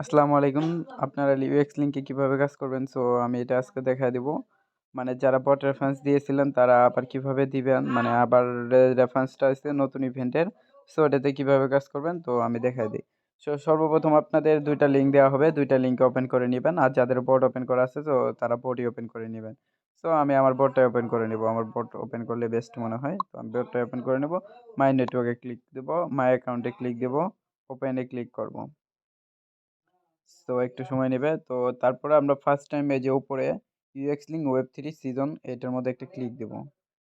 আসসালামু আলাইকুম। আপনারা ইউএক্স লিঙ্কে কীভাবে কাজ করবেন? সো আমি এটা আজকে দেখা দিব। মানে যারা বট রেফারেন্স দিয়েছিলেন, তারা আবার কীভাবে দিবেন? মানে আবার রেফারেন্সটা আছে নতুন ইভেন্টের সো এটাতে কীভাবে কাজ করবেন? তো আমি দেখাই দিই। সো সর্বপ্রথম আপনাদের দুইটা লিঙ্ক দেওয়া হবে। দুইটা লিঙ্ক ওপেন করে নেবেন। আর যাদের বোর্ড ওপেন করা আছে, তো তারা বোর্ডই ওপেন করে নেবেন। সো আমি আমার বোর্ডটা ওপেন করে নেব। আমার বোর্ড ওপেন করলে বেস্ট মনে হয়। তো আমি বোর্ডটা ওপেন করে নেব। মাই নেটওয়ার্কে ক্লিক দেবো। মাই অ্যাকাউন্টে ক্লিক দেবো। ওপেনে ক্লিক করব। তো একটু সময় নেবে। তো তারপরে আমরা ফার্স্ট টাইম এই যে উপরে UX link web three season এটার মধ্যে একটা ক্লিক দেব।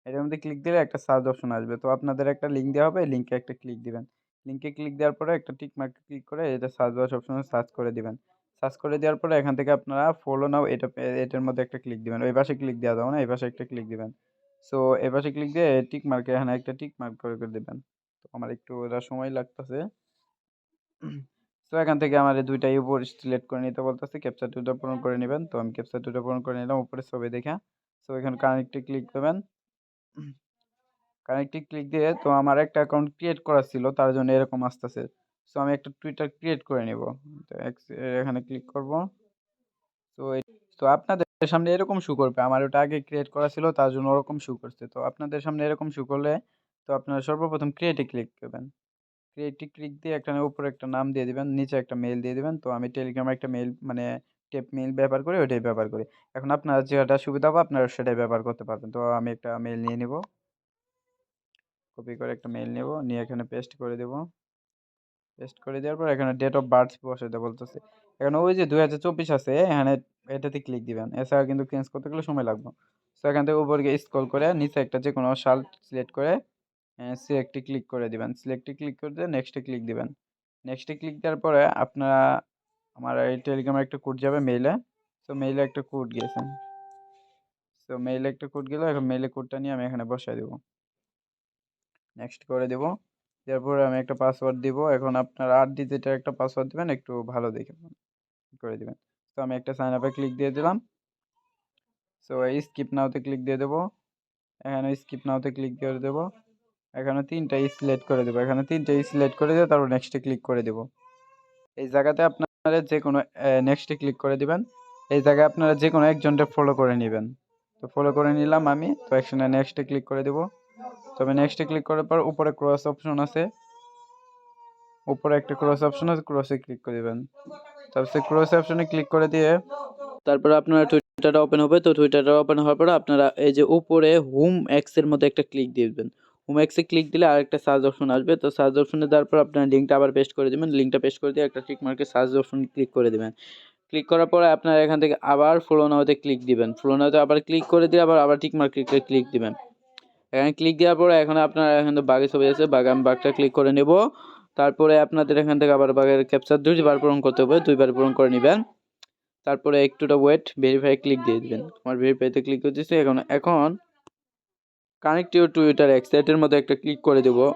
এটার মধ্যে ক্লিক দিলে একটা সার্চ অপশন আসবে। তো আপনাদের একটা লিঙ্ক দেওয়া হবে লিঙ্কে একটা ক্লিক দিবেন। লিঙ্কে ক্লিক দেওয়ার পরে একটা টিক মার্ক ক্লিক করে এটা সার্চ বক্স অপশনে সার্চ করে দিবেন। সার্চ করে দেওয়ার পরে এখান থেকে আপনারা ফলো নাও এটা, এটার মধ্যে একটা ক্লিক দিবেন। ওই পাশে ক্লিক দেওয়া যাবে না, এই পাশে একটা ক্লিক দিবেন। সো এই পাশে ক্লিক দিয়ে টিক মার্কে এখানে একটা টিক মার্ক করে করে দেবেন। তো আমার একটু ওটা সময় লাগতেছে। তো এখান থেকে আমার এই দুইটা উপর সিলেক্ট করে নিতে বলতেছে ক্যাপচার টুটা পূরণ করে নেবেন। তো আমি ক্যাপচার টুটা পূরণ করে নিলাম উপরে ছবি দেখা। সো এখানে কানেক্টে ক্লিক করবেন কানেক্টে ক্লিক দিয়ে তো আমার একটা অ্যাকাউন্ট ক্রিয়েট করা ছিল, তার জন্য এরকম আসতেছে। সো আমি একটা টুইটার ক্রিয়েট করে নিব। তো এখানে ক্লিক করব। তো তো আপনাদের সামনে এরকম শু করবে। আমার ওটা আগে ক্রিয়েট করা ছিল, তার জন্য ওরকম শু করছে। তো আপনাদের সামনে এরকম শু করলে তো আপনারা সর্বপ্রথম ক্রিয়েটে ক্লিক করবেন ক্রিয়েটে ক্লিক দিয়ে একটা উপরে একটা নাম দিয়ে দিবেন, নিচে একটা মেল দিয়ে দিবেন। তো আমি টেলিগ্রামে একটা মেল মানে টেপ মেল ব্যবহার করি ওইটাই ব্যবহার করি। এখন আপনারা যেটা সুবিধা হবে, আপনারা সেটাই ব্যবহার করতে পারবেন। তো আমি একটা মেল নিয়ে নিব। কপি করে একটা মেল নেব, নিয়ে এখানে পেস্ট করে দেব। পেস্ট করে দেওয়ার পর এখানে ডেট অফ বার্থ বসাতে বলতেছে। এখানে ওই যে দুই হাজার চব্বিশ আছে, এখানে এটাতে ক্লিক দিবেন। এছাড়া কিন্তু চেঞ্জ করতে গেলে সময় লাগবে। তো এখান থেকে উপরে স্ক্রল করে নিচে একটা যে কোনো সাল সিলেক্ট করে সিলেক্টে ক্লিক করে দিবেন। সিলেক্টে ক্লিক করে দিয়ে নেক্সটে ক্লিক দিবেন। নেক্সটে ক্লিক দেওয়ার পরে আপনারা, আমার এই টেলিগ্রামে একটা কোড যাবে মেইলে তো মেইলে একটা কোড গিয়েছেন তো মেইলে একটা কোড গেল, এখন মেইলে কোডটা নিয়ে আমি এখানে বসাই দেবো। নেক্সট করে দেব। দেওয়ার আমি একটা পাসওয়ার্ড দিব। এখন আপনার আট ডিজিটের একটা পাসওয়ার্ড দেবেন, একটু ভালো দেখে করে দেবেন। তো আমি একটা সাইন আপে ক্লিক দিয়ে দিলাম। সো এই স্কিপ নাওতে ক্লিক দিয়ে দেবো। এখানে স্কিপ নাওতে ক্লিক দিয়ে দেবো। এখানে তিনটা সিলেক্ট করে দেবো। এখানে তিনটা সিলেক্ট করে দেবো তারপর নেক্সটে ক্লিক করে দেবো। এই জায়গাতে আপনারা যে কোনো নেক্সটে ক্লিক করে দিবেন। এই জায়গায় আপনারা যে কোনো একজনটা ফলো করে নেবেন। তো ফলো করে নিলাম আমি। তো একসঙ্গে নেক্সটে ক্লিক করে দেবো। তবে নেক্সটে ক্লিক করার পর উপরে ক্রস অপশন আছে। উপরে একটা ক্রস অপশন আছে ক্রসে ক্লিক করে দেবেন। তারপরে ক্রস অপশনে ক্লিক করে দিয়ে তারপরে আপনারা টুইটারটা ওপেন হবে। তো টুইটারটা ওপেন হওয়ার পর আপনারা এই যে উপরে হোম এক্সের মধ্যে একটা ক্লিক দিয়ে দেবেন। হোম এক্সে ক্লিক দিলে আরেকটা সার্চ অপশন আসবে। তো সার্চ অপশনে দেওয়ার পর আপনার লিঙ্কটা আবার পেস্ট করে দেবেন। লিঙ্কটা পেস্ট করে দিয়ে একটা টিক মার্কে সার্চ অপশন ক্লিক করে দেবেন। ক্লিক করার পরে আপনারা এখান থেকে আবার ফলো নাওতে ক্লিক দিবেন। ফলো নাওতে আবার ক্লিক করে দিয়ে আবার আবার টিক মার্কে ক্লিক দিবেন। এখানে ক্লিক দেওয়ার পরে এখন আপনার এখানে বাঘে ছবি আছে, বাঘ আমি বাঘটা ক্লিক করে নেব। তারপরে আপনাদের এখান থেকে আবার বাঘের ক্যাপচার দুইবার পূরণ করতে হবে, দুইবার পূরণ করে নেবেন। তারপরে একটুটা ওয়েট ভেরিফাই ক্লিক দিয়ে দেবেন। আমার ভেরিফাইতে ক্লিক করতেছি। এখন এখন কানেক্ট ইউর টুইটার এক্সাইটের মধ্যে একটা ক্লিক করে দেবো।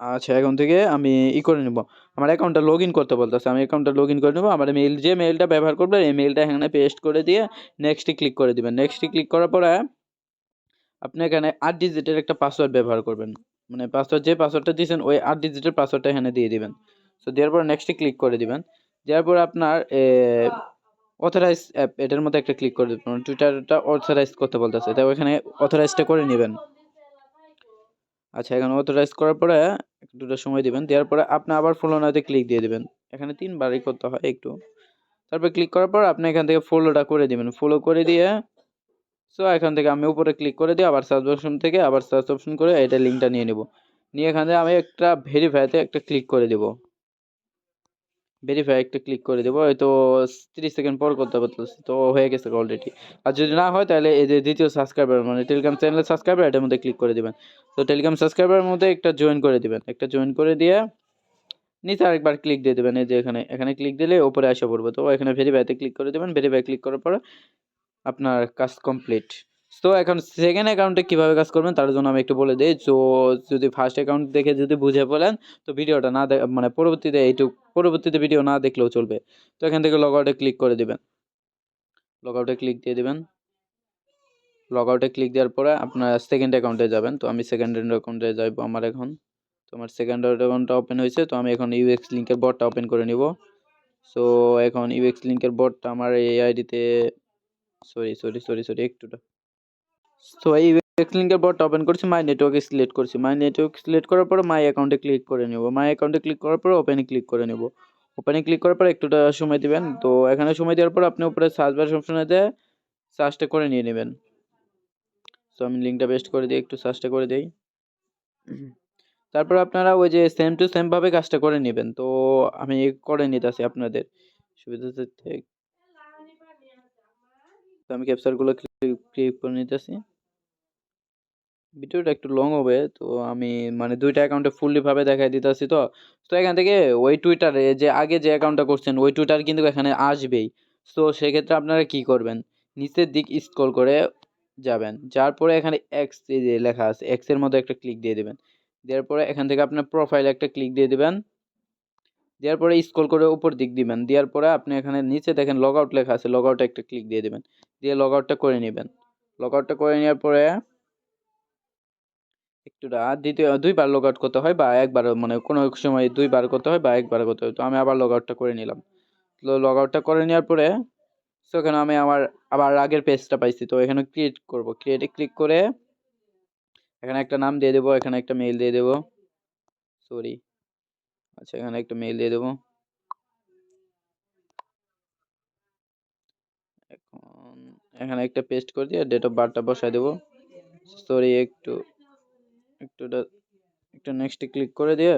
আচ্ছা এখন থেকে আমি ই করে নেব। আমার অ্যাকাউন্টটা লগ ইন করতে বলতেছে। আমি অ্যাকাউন্টটা লগ ইন করে নেব। আমার মেল যে মেলটা ব্যবহার করবে এই মেলটা এখানে পেস্ট করে দিয়ে নেক্সটে ক্লিক করে দেবেন। নেক্সটে ক্লিক করার পরে আপনি এখানে আট ডিজিটের একটা পাসওয়ার্ড ব্যবহার করবেন। মানে পাসওয়ার্ড যে পাসওয়ার্ডটা দিয়েছেন, ওই আট ডিজিটের পাসওয়ার্ডটা এখানে দিয়ে দিবেন। সো দেওয়ার পরে নেক্সটে ক্লিক করে দিবেন। দেওয়ার পর আপনার অথরাইজ অ্যাপ এটার মধ্যে একটা ক্লিক করে দেবেন। টুইটারটা অথরাইজ করতে বলতেছে। তাই ওখানে অথরাইজটা করে নেবেন। আচ্ছা এখানে অথরাইজ করার পরে দুটো সময় দিবেন। দেওয়ার পরে আপনি আবার ফলো নাতে ক্লিক দিয়ে দিবেন। এখানে তিনবারই করতে হয় একটু। তারপর ক্লিক করার পর আপনি এখান থেকে ফলোটা করে দিবেন। ফলো করে দিয়ে সো এখান থেকে আমি উপরে ক্লিক করে দিই আবার সার্চ অপশন থেকে আবার সার্চ অপশন করে এটা লিঙ্কটা নিয়ে নেব। নিয়ে এখান থেকে আমি একটা ভেরিফাইতে একটা ক্লিক করে দেব। ভেরিফাই একটা ক্লিক করে দেবো, হয়তো তিরিশ সেকেন্ড পর করতে পারতেছি তো হয়ে গেছে অলরেডি আর যদি না হয় তাহলে এই যে দ্বিতীয় সাবস্ক্রাইবার মানে টেলিগ্রাম চ্যানেলের সাবস্ক্রাইবার এটার মধ্যে ক্লিক করে দেবেন। তো টেলিগ্রাম সাবস্ক্রাইবারের মধ্যে একটা জয়েন করে দেবেন। একটা জয়েন করে দিয়ে নিচে আরেকবার ক্লিক দিয়ে দেবেন, এই যে এখানে এখানে ক্লিক দিলে ওপরে আসা পড়বে। তো এখানে ভেরিফাইতে ক্লিক করে দেবেন। ভেরিফাই ক্লিক করার পরে আপনার কাজ কমপ্লিট তো এখন সেকেন্ড অ্যাকাউন্টে কীভাবে কাজ করবেন তার জন্য আমি একটু বলে দিই। তো যদি ফার্স্ট অ্যাকাউন্ট দেখে যদি বুঝে বলেন, তো ভিডিওটা না মানে পরবর্তীতে এইটুক পরবর্তীতে ভিডিও না দেখলেও চলবে। তো এখান থেকে লগ আউটে ক্লিক করে দেবেন। লগ আউটে ক্লিক দিয়ে দেবেন। লগ আউটে ক্লিক দেওয়ার পরে আপনার সেকেন্ড অ্যাকাউন্টে যাবেন। তো আমি সেকেন্ড অ্যাকাউন্টে যাইব আমার এখন। তো আমার সেকেন্ড অ্যাকাউন্টটা ওপেন হয়েছে। তো আমি এখন ইউএক্স লিঙ্কের বটটা ওপেন করে নিব। সো এখন ইউএক্স লিঙ্কের বটটা আমার এই আইডিতে সরি সরি সরি সরি একটুটা। সো এই ইউএক্স লিঙ্কের বটটা ওপেন করছি মাই নেটওয়ার্কে সিলেক্ট করছি। মাই নেটওয়ার্ক সিলেক্ট করার পরে মাই অ্যাকাউন্টে ক্লিক করে নেব। মাই অ্যাকাউন্টে ক্লিক করার পর ওপেনে ক্লিক করে নেব। ওপেনে ক্লিক করার পর একটুটা সময় দিবেন। তো এখানে সময় দেওয়ার পর আপনি উপরে সার্চ বার অপশনেতে সার্চটা করে নিয়ে নেবেন। সো আমি লিঙ্কটা পেস্ট করে দিই একটু সার্চটা করে দিই। তারপর আপনারা ওই যে সেম টু সেম ভাবে কাজটা করে নেবেন। তো আমি করে নিতেছি আপনাদের। সুবিধার্থে তো আমি ক্যাপচারগুলো ক্লিক করে নিতেছি। ভিডিওটা একটু লং হবে, তো আমি মানে দুইটা অ্যাকাউন্টে ফুললি ভাবে দেখাই দিতেছি তো। তো এখান থেকে ওই টুইটারে যে আগে যে অ্যাকাউন্টটা করছেন, ওই টুইটার কিন্তু এখানে আসবেই। তো সেক্ষেত্রে আপনারা কি করবেন? নিচের দিক স্ক্রল করে যাবেন। যার পরে এখানে এক্স যে লেখা আছে এক্সের মধ্যে একটা ক্লিক দিয়ে দেবেন। দেওয়ার পরে এখান থেকে আপনার প্রোফাইলে একটা ক্লিক দিয়ে দিবেন। দেওয়ার পরে স্ক্রল করে উপর দিক দিবেন। দেওয়ার পরে আপনি এখানে নিচে দেখেন লগ আউট লেখা আছে লগ আউটে একটা ক্লিক দিয়ে দিবেন। দিয়ে লগ আউটটা করে নেবেন। লগ আউটটা করে নেওয়ার পরে একটু দ্বিতীয়, দুইবার লগ আউট করতে হয় বা একবার মানে কোনো সময় দুইবার করতে হয় বা একবার করতে হয়। তো আমি আবার লগ আউটটা করে নিলাম। তো লগ আউটটা করে নেওয়ার পরে সো এখানে আমি আমার, আবার আগের পেজটা পাইছি। তো এখানে ক্রিয়েট করব। ক্রিয়েটে ক্লিক করে, এখানে একটা নাম দিয়ে দেবো, এখানে একটা মেইল দিয়ে দেবো। সরি আচ্ছা এখানে একটা মেইল দিয়ে দেবো। এখন এখানে একটা পেস্ট করে দিয়ে ডেট অফ বার্থটা বসাই দেবো। সরি একটু একটু একটু নেক্সটে ক্লিক করে দিয়ে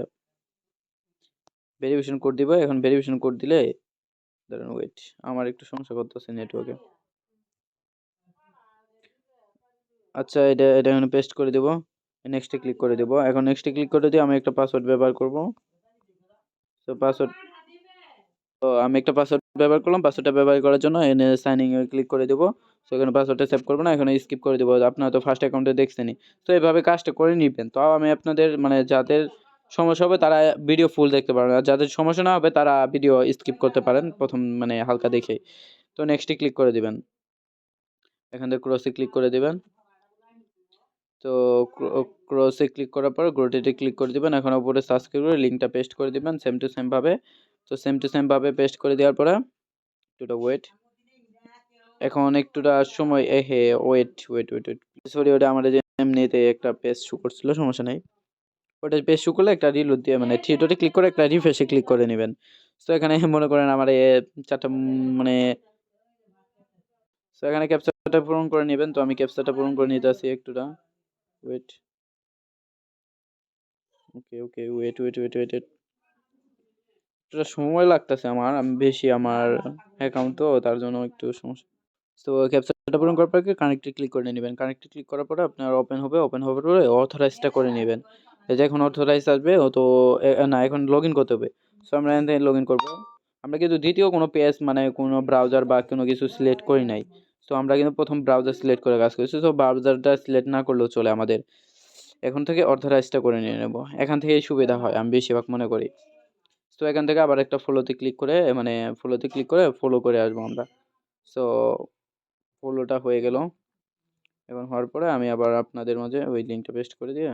ভেরিফিকেশন কোড দিব। এখন ভেরিফিকেশন কোড দিলে দাঁড়ান ওয়েট আমার একটু সমস্যা করতেছে নেটওয়ার্কে আচ্ছা এটা এটা এখানে পেস্ট করে দেবো। নেক্সটে ক্লিক করে দেবো। এখন নেক্সটে ক্লিক করে দিয়ে আমি একটা পাসওয়ার্ড ব্যবহার করব। তো পাসওয়ার্ড তো আমি একটা পাসওয়ার্ড ব্যবহার করলাম। পাসওয়ার্ডটা ব্যবহার করার জন্য এনে সাইনিং এ ক্লিক করে দেবো। তো এখানে পাসওয়ার্ডটা সেভ করব না, এখানে স্কিপ করে দেবো। আপনারা তো ফার্স্ট অ্যাকাউন্টে দেখছেনই। তো এভাবে কাজটা করে নিবেন। তো আমি আপনাদের মানে যাদের সমস্যা হবে তারা ভিডিও ফুল দেখতে পারেন। আর যাদের সমস্যা না হবে তারা ভিডিও স্কিপ করতে পারেন, প্রথম মানে হালকা দেখে তো নেক্সটে ক্লিক করে দিবেন। এখান থেকে ক্রসে ক্লিক করে দিবেন। তো ক্রসে ক্লিক করার পর গ্রোটেটে ক্লিক করে দিবেন। এখন উপরে সাবস্ক্রাইব করে লিঙ্কটা পেস্ট করে দিবেন সেম টু সেমভাবে তো সেম টু সেমভাবে পেস্ট করে দেওয়ার পরে একটুটা ওয়েট এখন একটুটা সময়, এ হে wait wait wait wait sorry ওটা আমাদের যে এমনিতে একটা পেজ শু করছিল, সমস্যা নেই। ওটা পেজ শু করলে একটা রিলোড দিয়ে মানে থিয়েটারে ক্লিক করে একটা রিফ্রেশে ক্লিক করে নেবেন। তো এখানে মনে করেন আমার চারটা মানে তো এখানে ক্যাপচারটা পূরণ করে নেবেন। তো আমি ক্যাপচারটা পূরণ করে নিতে আসি একটুটা। Wait okay okay wait wait wait wait একটু সময় লাগতেছে আমার, আমি বেশি আমার অ্যাকাউন্ট তো, তার জন্য একটু সমস্যা। তো ক্যাপচারটা পূরণ করার পরে কানেক্টে ক্লিক করে নেবেন। কানেক্টে ক্লিক করার পরে আপনার ওপেন হবে ওপেন হওয়ার পরে অথরাইজটা করে নেবেন। এই যে এখন অথরাইজ আসবে তো না এখন লগ ইন করতে হবে। সো আমরা এখান থেকে লগ ইন করব। আমরা কিন্তু দ্বিতীয় কোনো পেজ মানে কোনো ব্রাউজার বা কোনো কিছু সিলেক্ট করি নাই। তো আমরা কিন্তু প্রথম ব্রাউজার সিলেক্ট করে কাজ করছি। তো ব্রাউজারটা সিলেক্ট না করলেও চলে আমাদের। এখন থেকে অথরাইজটা করে নিয়ে নেব। এখান থেকেই সুবিধা হয় আমি বেশিরভাগ মনে করি। তো এখান থেকে আবার একটা ফলোতে ক্লিক করে মানে ফলোতে ক্লিক করে ফলো করে আসব আমরা। সো ফলোটা হয়ে গেল। এখন হওয়ার পরে আমি আবার আপনাদের মাঝে ওই লিঙ্কটা পেস্ট করে দিয়ে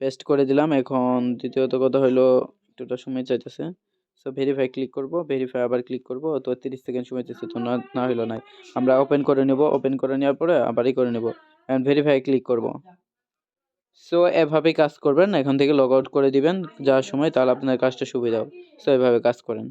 পেস্ট করে দিলাম। এখন দ্বিতীয়ত কথা হলো, একটুটা সময় চাইতেছে। সো ভেরিফাই ক্লিক করব। ভেরিফাই আবার ক্লিক করব। তো তিরিশ সেকেন্ড সময় চাইছে তো না না হলো নাই। আমরা ওপেন করে নেব। ওপেন করে নেওয়ার পরে আবারই করে নেব। এখন ভেরিফাই ক্লিক করব। সো এভাবেই কাজ করবেন। এখান থেকে লগ আউট করে দিবেন। যাওয়ার সময় তাহলে আপনার কাজটা সুবিধা হবে। সো এভাবে কাজ করেন।